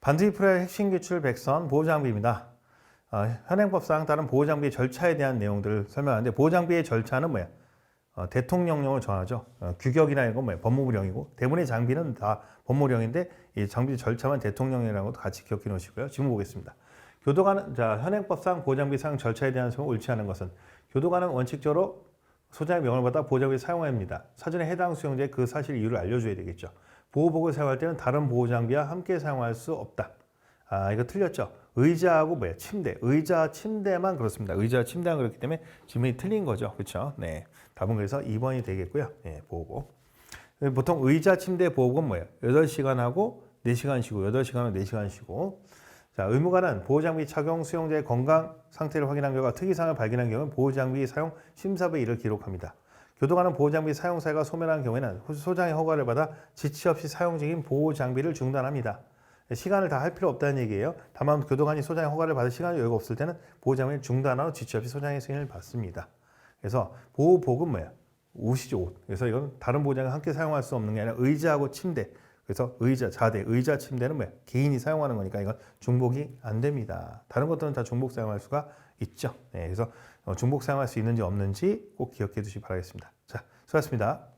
반드시 풀어야 할 핵심 기출 백선 보호장비입니다. 어, 현행법상 다른 보호장비 절차에 대한 내용들을 설명하는데 보호장비의 절차는 뭐야? 어, 대통령령을 정하죠. 어, 규격이나 이건 뭐야? 법무부령이고 대부분의 장비는 다 법무령인데 이 장비 절차만 대통령령이라고도 같이 기억해 놓으시고요. 지금 보겠습니다. 교도관은 자 현행법상 보호장비 사용 절차에 대한 소을 옳지 않은 것은 교도관은 원칙적으로 소장의 명을 받아 보호장비 사용해야 합니다. 사전에 해당 수용자의 그 사실 이유를 알려줘야 되겠죠. 보호복을 사용할 때는 다른 보호 장비와 함께 사용할 수 없다. 아 이거 틀렸죠. 의자하고 뭐야 침대, 의자 침대만 그렇습니다. 의자 침대만 그렇기 때문에 질문이 틀린 거죠, 그렇죠? 네, 답은 그래서 2번이 되겠고요. 네, 보호복. 보통 의자 침대 보호복은 뭐예요? 8시간 하고 4시간 쉬고 8시간은 4시간 쉬고 자, 의무관은 보호장비 착용 수용자의 건강 상태를 확인한 결과 특이사항을 발견한 경우 보호장비 사용 심사부에 이를 기록합니다. 교도관은 보호장비 사용 사유가 소멸한 경우에는 소장의 허가를 받아 지체 없이 사용 중인 보호장비를 중단합니다. 시간을 다 할 필요 없다는 얘기예요. 다만 교도관이 소장의 허가를 받을 시간이 여유가 없을 때는 보호장비를 중단하고 지체 없이 소장의 승인을 받습니다. 그래서 보호복은 뭐야? 옷이죠, 옷. 그래서 이건 다른 보호장과 함께 사용할 수 없는 게 아니라 의자하고 침대. 그래서 의자, 자대, 의자, 침대는 뭐야? 개인이 사용하는 거니까 이건 중복이 안 됩니다. 다른 것들은 다 중복 사용할 수가 있죠. 네, 그래서 어, 중복 사용할 수 있는지 없는지 꼭 기억해 두시기 바라겠습니다. 자, 수고하셨습니다.